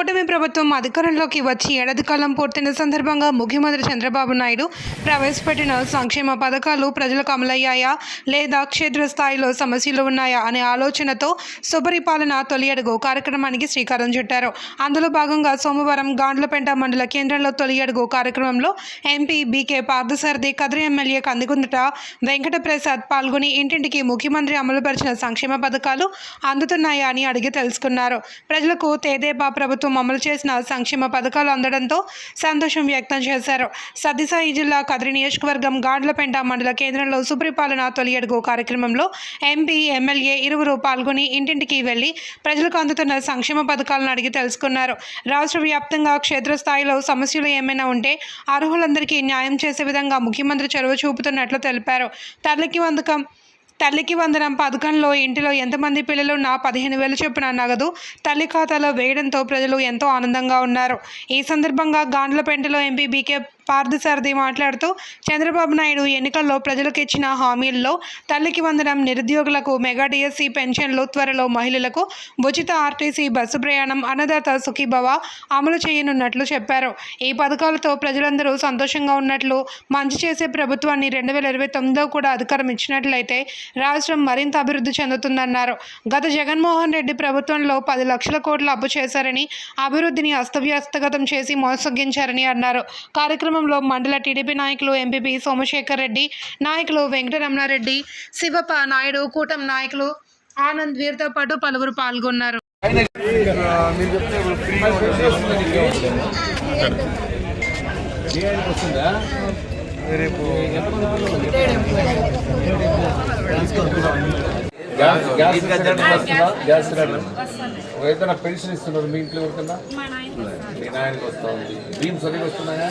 కూటమి ప్రభుత్వం అధికారంలోకి వచ్చి ఏడాది కాలం పూర్తయిన సందర్భంగా ముఖ్యమంత్రి చంద్రబాబు నాయుడు ప్రవేశపెట్టిన సంక్షేమ పథకాలు ప్రజలకు అమలయ్యాయా లేదా క్షేత్రస్థాయిలో సమస్యలు ఉన్నాయా అనే ఆలోచనతో సుపరిపాలన తొలి అడుగు కార్యక్రమానికి శ్రీకారం చుట్టారు. అందులో భాగంగా సోమవారం గాండ్లపేట మండల కేంద్రంలో తొలి అడుగు కార్యక్రమంలో MP BK Parthasarathi Kadiri MLA Kandikunta Venkata Prasad పాల్గొని ఇంటింటికి ముఖ్యమంత్రి అమలుపరిచిన సంక్షేమ పథకాలు అందుతున్నాయా అని అడిగి తెలుసుకున్నారు. ప్రజలకు తేదేపా ప్రభుత్వం అమలు చేసిన సంక్షేమ పథకాలు అందడంతో సంతోషం వ్యక్తం చేశారు. సత్యసాయి జిల్లా కదిరి నియోజకవర్గం గాడ్లపెంట మండల కేంద్రంలో సుపరిపాలన తొలి అడుగు కార్యక్రమంలో ఎంపీ ఎమ్మెల్యే ఇరువురు పాల్గొని ఇంటింటికి వెళ్ళి ప్రజలకు అందుతున్న సంక్షేమ పథకాలను అడిగి తెలుసుకున్నారు. రాష్ట్ర వ్యాప్తంగా క్షేత్రస్థాయిలో సమస్యలు ఏమైనా ఉంటే అర్హులందరికీ న్యాయం చేసే విధంగా ముఖ్యమంత్రి చొరవ చూపుతున్నట్లు తెలిపారు. తరలికి వందకం తల్లికి వందనం. పథకంలో ఇంటిలో ఎంతమంది పిల్లలు? నా పదిహేను వేలు చొప్పున నగదు. తల్లి ఖాతాలో వేయడంతో ప్రజలు ఎంతో ఆనందంగా ఉన్నారు. ఈ సందర్భంగా గాండ్లపెంటలో ఎంపీ బీకే పార్థసారథి మాట్లాడుతూ చంద్రబాబు నాయుడు ఎన్నికల్లో ప్రజలకు ఇచ్చిన హామీల్లో తల్లికి వందనం నిరుద్యోగులకు మెగా డిఎస్సీ పెన్షన్లు త్వరలో మహిళలకు ఉచిత ఆర్టీసీ బస్సు ప్రయాణం అన్నదాత సుఖీభవ అమలు చేయనున్నట్లు చెప్పారు. ఈ పథకాలతో ప్రజలందరూ సంతోషంగా ఉన్నట్లు మంచి చేసే ప్రభుత్వాన్ని రెండు వేల ఇరవై తొమ్మిదిలో కూడా అధికారం ఇచ్చినట్లయితే రాష్ట్రం మరింత అభివృద్ధి చెందుతుందన్నారు. గత జగన్మోహన్ రెడ్డి ప్రభుత్వంలో పది లక్షల కోట్ల అప్పు చేశారని అభివృద్ధిని అస్తవ్యస్తగతం చేసి మోసగించారని అన్నారు. కార్యక్రమంలో మండల టీడీపీ నాయకులు ఎంపీపీ సోమశేఖర్ రెడ్డి నాయకులు వెంకటరమణారెడ్డి శివప్ప నాయుడు కూటమి నాయకులు ఆనంద్ వీరితో పాటు పలువురు పాల్గొన్నారు. గ్యాస్ గ్యాస్ ఏదైనా పెన్షన్ ఇస్తున్నారు మీ ఇంట్లో ఎవరికన్నా మీ నాయనకి వస్తా ఉంది భీమ్ సరిగ్గా వస్తున్నాయా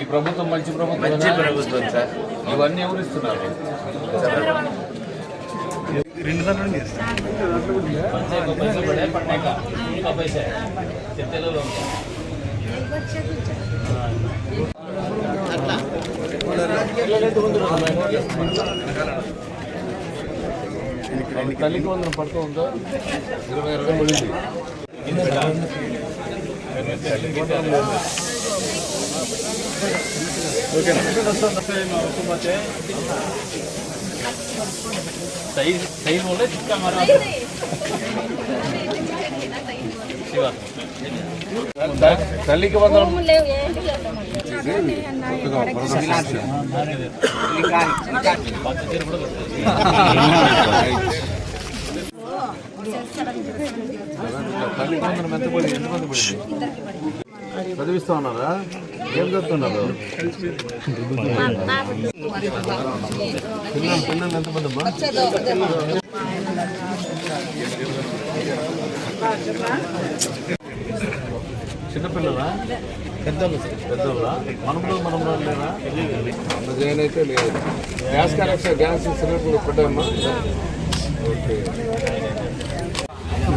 ఈ ప్రభుత్వం మంచి ప్రభుత్వం మంచి ప్రభుత్వం సార్. ఇవన్నీ ఎవరు ఇస్తున్నారు? తల్లికి వందన పడుతూ ఉందా? ఇరవై. ఇరవై. ಸೈಜ್ ಸೈಜ್ ಒಳ್ಳೆ ಚಿಕ್ಕ ಮರ ಶಿವ తల్లికి వందనం చేస్తారని వందనం ఎంత పడింది ఎంతమంది పడింది చదివిస్తా ఉన్నారా ఏం చదువుతున్నారు పిల్లలు పిల్లలు ఎంతమంది అమ్మా చిన్నపిల్లలా పెద్దలు పెద్దోళ్ళా? మనములు మనములు లేరా? అయితే లేదు. గ్యాస్ కనెక్షన్ గ్యాస్ సిలిండర్ పెట్టామా? ఓకే.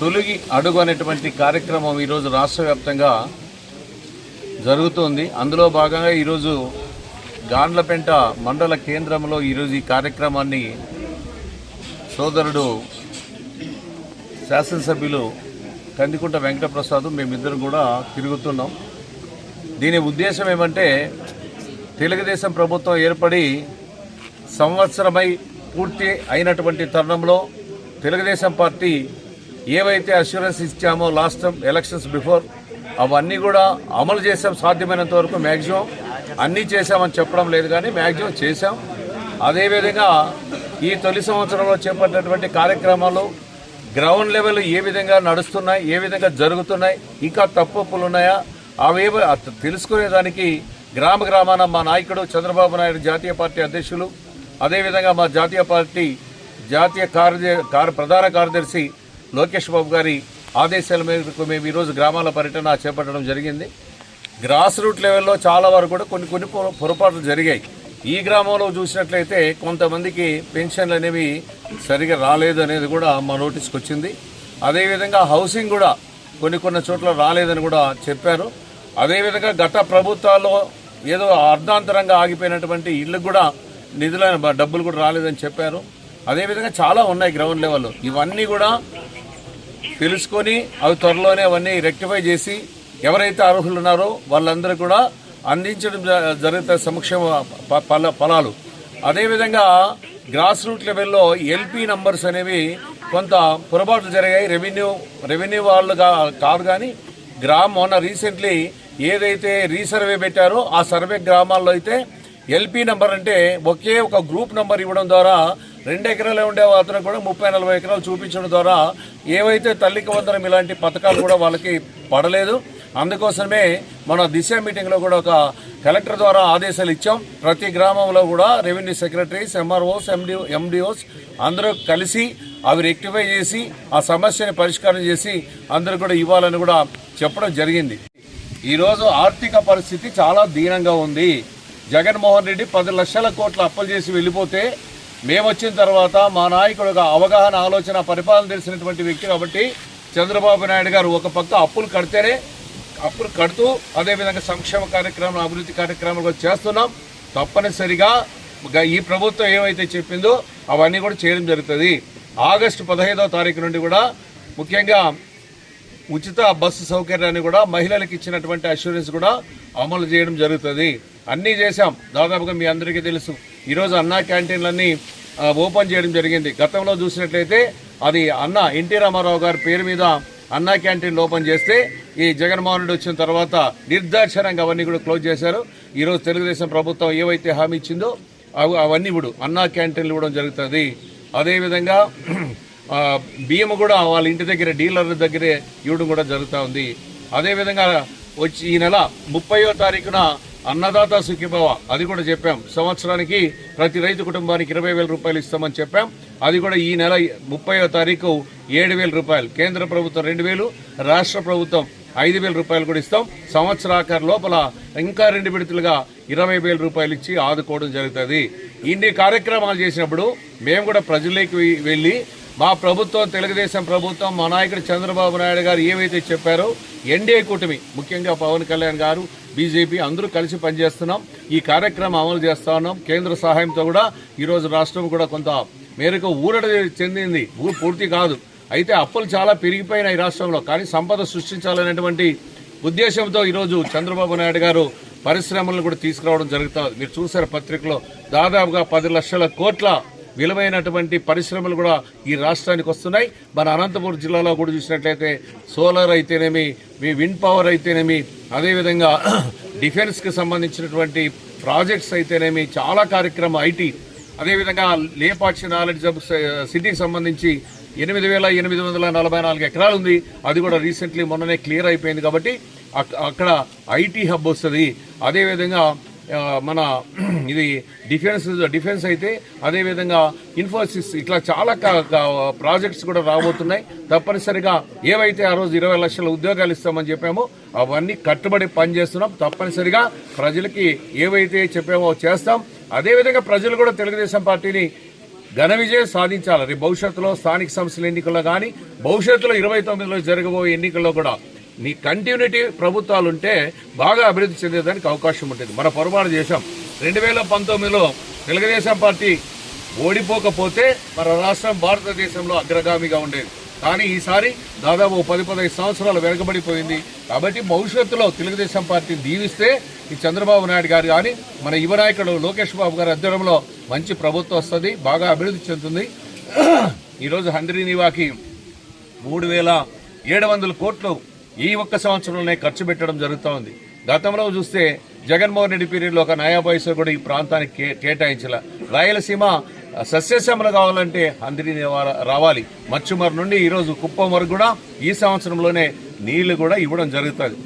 తొలిగి అడుగు అనేటువంటి కార్యక్రమం ఈరోజు రాష్ట్ర వ్యాప్తంగా జరుగుతోంది. అందులో భాగంగా ఈరోజు గాండ్లపెంట మండల కేంద్రంలో ఈరోజు ఈ కార్యక్రమాన్ని సోదరుడు శాసనసభ్యులు కందికుంట వెంకటప్రసాద్ మేమిద్దరం కూడా తిరుగుతున్నాం. దీని ఉద్దేశం ఏమంటే తెలుగుదేశం ప్రభుత్వం ఏర్పడి సంవత్సరమై పూర్తి అయినటువంటి తరుణంలో తెలుగుదేశం పార్టీ ఏవైతే అష్యూరెన్స్ ఇచ్చామో లాస్ట్ టైం ఎలక్షన్స్ బిఫోర్ అవన్నీ కూడా అమలు చేసాం సాధ్యమైనంత వరకు మ్యాక్సిమం అన్నీ చేశామని చెప్పడం లేదు కానీ మ్యాక్సిమం చేశాం. అదేవిధంగా ఈ తొలి సంవత్సరంలో చేపట్టినటువంటి కార్యక్రమాలు గ్రౌండ్ లెవెల్ ఏ విధంగా నడుస్తున్నాయి ఏ విధంగా జరుగుతున్నాయి ఇంకా తప్పులు ఉన్నాయా? అవేవో తెలుసుకునేదానికి గ్రామ గ్రామాన మా నాయకుడు చంద్రబాబు నాయుడు జాతీయ పార్టీ అధ్యక్షులు అదేవిధంగా మా జాతీయ పార్టీ జాతీయ కార్య కార్ ప్రధాన కార్యదర్శి లోకేష్ బాబు గారి ఆదేశాల మేరకు మేము ఈరోజు గ్రామాల పర్యటన చేపట్టడం జరిగింది. గ్రాస్ రూట్ లెవెల్లో చాలా వరకు కూడా కొన్ని కొన్ని పొరపాట్లు జరిగాయి. ఈ గ్రామంలో చూసినట్లయితే కొంతమందికి పెన్షన్లు అనేవి సరిగా రాలేదు అనేది కూడా మా నోటీస్కి వచ్చింది. అదేవిధంగా హౌసింగ్ కూడా కొన్ని కొన్ని చోట్ల రాలేదని కూడా చెప్పారు. అదేవిధంగా గత ప్రభుత్వాల్లో ఏదో అర్ధాంతరంగా ఆగిపోయినటువంటి ఇళ్ళకు కూడా నిధులైన డబ్బులు కూడా రాలేదని చెప్పారు. అదేవిధంగా చాలా ఉన్నాయి గ్రౌండ్ లెవెల్లో ఇవన్నీ కూడా తెలుసుకొని అవి త్వరలోనే అవన్నీ రెక్టిఫై చేసి ఎవరైతే అర్హులు ఉన్నారో వాళ్ళందరూ కూడా అందించడం జ- జరుగుతుంది సంక్షేమ ప- ఫల ఫలాలు. అదేవిధంగా గ్రాస్ రూట్ లెవెల్లో ఎల్పీ నంబర్స్ అనేవి కొంత పొరపాట్లు జరిగాయి. రెవెన్యూ రెవెన్యూ వాళ్ళు కాదు కానీ గ్రామం మొన్న రీసెంట్లీ ఏదైతే రీసర్వే పెట్టారో ఆ సర్వే గ్రామాల్లో అయితే ఎల్పీ నంబర్ అంటే ఒకే ఒక గ్రూప్ నంబర్ ఇవ్వడం ద్వారా రెండు ఎకరాలు ఉండే అతను కూడా ముప్పై నలభై ఎకరాలు చూపించడం ద్వారా ఏవైతే తల్లికి వందరం ఇలాంటి పథకాలు కూడా వాళ్ళకి పడలేదు అందుకోసమే మన దిశ మీటింగ్లో కూడా ఒక కలెక్టర్ ద్వారా ఆదేశాలు ఇచ్చాం. ప్రతి గ్రామంలో కూడా revenue secretaries MROs MD MDOs అందరూ కలిసి అవి రెక్టిఫై చేసి ఆ సమస్యని పరిష్కారం చేసి అందరూ కూడా ఇవ్వాలని కూడా చెప్పడం జరిగింది. ఈరోజు ఆర్థిక పరిస్థితి చాలా దీనంగా ఉంది. జగన్మోహన్ రెడ్డి పది లక్షల కోట్ల అప్పులు చేసి వెళ్ళిపోతే మేము వచ్చిన తర్వాత మా నాయకుడు ఒక అవగాహన ఆలోచన పరిపాలన తెలిసినటువంటి వ్యక్తి కాబట్టి చంద్రబాబు నాయుడు గారు ఒక పక్క అప్పులు కడితేనే అప్పులు కడుతూ అదేవిధంగా సంక్షేమ కార్యక్రమం అభివృద్ధి కార్యక్రమాలు కూడా చేస్తున్నాం. తప్పనిసరిగా ఈ ప్రభుత్వం ఏమైతే చెప్పిందో అవన్నీ కూడా చేయడం జరుగుతుంది. ఆగస్టు పదహైదవ తారీఖు నుండి కూడా ముఖ్యంగా ఉచిత బస్సు సౌకర్యాన్ని కూడా మహిళలకు ఇచ్చినటువంటి అష్యూరెన్స్ కూడా అమలు చేయడం జరుగుతుంది. అన్నీ చేశాం. దాదాపుగా మీ అందరికీ తెలుసు. ఈరోజు అన్నా క్యాంటీన్లన్నీ ఓపెన్ చేయడం జరిగింది. గతంలో చూసినట్లయితే అది అన్న ఎన్టీ రామారావు గారి పేరు మీద అన్నా క్యాంటీన్లు ఓపెన్ చేస్తే ఈ జగన్మోహన్ రెడ్డి వచ్చిన తర్వాత నిర్దాక్షణంగా అవన్నీ కూడా క్లోజ్ చేశారు. ఈరోజు తెలుగుదేశం ప్రభుత్వం ఏవైతే హామీ ఇచ్చిందో అవి అవన్నీ ఇప్పుడు అన్నా క్యాంటీన్లు ఇవ్వడం జరుగుతుంది. అదేవిధంగా బియ్యం కూడా వాళ్ళ ఇంటి దగ్గర డీలర్ల దగ్గరే ఇవ్వడం కూడా జరుగుతూ ఉంది. అదేవిధంగా వచ్చి ఈ నెల ముప్పయో తారీఖున అన్నదాత సుఖీభవ. అది కూడా చెప్పాం. సంవత్సరానికి ప్రతి రైతు కుటుంబానికి ఇరవై వేల రూపాయలు ఇస్తామని చెప్పాం. అది కూడా ఈ నెల ముప్పై తారీఖు ఏడు వేల రూపాయలు. కేంద్ర ప్రభుత్వం రెండు వేలు రాష్ట్ర ప్రభుత్వం ఐదు వేల రూపాయలు కూడా ఇస్తాం. సంవత్సరాకారు లోపల ఇంకా రెండు విడతలుగా ఇరవై వేల రూపాయలు ఇచ్చి ఆదుకోవడం జరుగుతుంది. ఇన్ని కార్యక్రమాలు చేసినప్పుడు మేము కూడా ప్రజలకి వెళ్ళి మా ప్రభుత్వం తెలుగుదేశం ప్రభుత్వం మా నాయకుడు చంద్రబాబు నాయుడు గారు ఏవైతే చెప్పారో ఎన్డీఏ కూటమి ముఖ్యంగా పవన్ కళ్యాణ్ గారు బీజేపీ అందరూ కలిసి పనిచేస్తున్నాం. ఈ కార్యక్రమం అమలు చేస్తా ఉన్నాం. కేంద్ర సహాయంతో కూడా ఈరోజు రాష్ట్రం కూడా కొంత మేరకు ఊరట చెందింది. ఊరు పూర్తి కాదు. అయితే అప్పులు చాలా పెరిగిపోయినాయి రాష్ట్రంలో. కానీ సంపద సృష్టించాలనేటువంటి ఉద్దేశంతో ఈరోజు చంద్రబాబు నాయుడు గారు పరిశ్రమలను కూడా తీసుకురావడం జరుగుతుంది మీరు చూసారు పత్రికలో దాదాపుగా పది లక్షల కోట్ల విలువైనటువంటి పరిశ్రమలు కూడా ఈ రాష్ట్రానికి వస్తున్నాయి. మన అనంతపురం జిల్లాలో కూడా చూసినట్లయితే సోలార్ అయితేనేమి మీ విండ్ పవర్ అయితేనేమి అదేవిధంగా డిఫెన్స్కి సంబంధించినటువంటి ప్రాజెక్ట్స్ అయితేనేమి చాలా కార్యక్రమం ఐటీ అదేవిధంగా లేపాక్షి నాలెడ్జ్ సిటీకి సంబంధించి ఎనిమిది వేల ఎనిమిది వందల నలభై నాలుగు ఎకరాలు ఉంది. అది కూడా రీసెంట్లీ మొన్ననే క్లియర్ అయిపోయింది కాబట్టి అక్కడ ఐటీ హబ్ వస్తుంది. అదేవిధంగా మన ఇది డిఫెన్స్ డిఫెన్స్ అయితే అదేవిధంగా ఇన్ఫోసిస్ ఇట్లా చాలా ప్రాజెక్ట్స్ కూడా రాబోతున్నాయి. తప్పనిసరిగా ఏవైతే ఆ రోజు ఇరవై లక్షల ఉద్యోగాలు ఇస్తామని చెప్పామో అవన్నీ కట్టుబడి పనిచేస్తున్నాం. తప్పనిసరిగా ప్రజలకి ఏవైతే చెప్పామో చేస్తాం. అదేవిధంగా ప్రజలు కూడా తెలుగుదేశం పార్టీని ఘన విజయం సాధించాలి. భవిష్యత్తులో స్థానిక సంస్థల ఎన్నికల్లో కానీ భవిష్యత్తులో ఇరవై తొమ్మిదిలో జరగబోయే ఎన్నికల్లో కూడా నీ కంటిన్యూటీ ప్రభుత్వాలు ఉంటే బాగా అభివృద్ధి చెందేదానికి అవకాశం ఉంటుంది. మన పొరపాటు చేశాం. రెండు వేల పంతొమ్మిదిలో తెలుగుదేశం పార్టీ ఓడిపోకపోతే మన రాష్ట్రం భారతదేశంలో అగ్రగామిగా ఉండేది. కానీ ఈసారి దాదాపు పది పదహైదు సంవత్సరాలు వెనుకబడిపోయింది. కాబట్టి భవిష్యత్తులో తెలుగుదేశం పార్టీని దీవిస్తే ఈ చంద్రబాబు నాయుడు గారు కానీ మన యువ నాయకుడు లోకేష్ బాబు గారి అధ్వర్యంలో మంచి ప్రభుత్వం వస్తుంది బాగా అభివృద్ధి చెందుతుంది. ఈరోజు హంద్రీ నివాకి మూడు వేల ఏడు వందల కోట్లు ఈ ఒక్క సంవత్సరంలోనే ఖర్చు పెట్టడం జరుగుతూ ఉంది. గతంలో చూస్తే జగన్మోహన్ రెడ్డి పీరియడ్లో ఒక నయా కూడా ఈ ప్రాంతానికి కే- కేటాయించాల. రాయలసీమ సస్యశ్యామలు కావాలంటే అందరి రావాలి. మచ్చుమర్ నుండి ఈరోజు కుప్పం వరకు కూడా ఈ సంవత్సరంలోనే నీళ్ళు కూడా ఇవ్వడం జరుగుతుంది.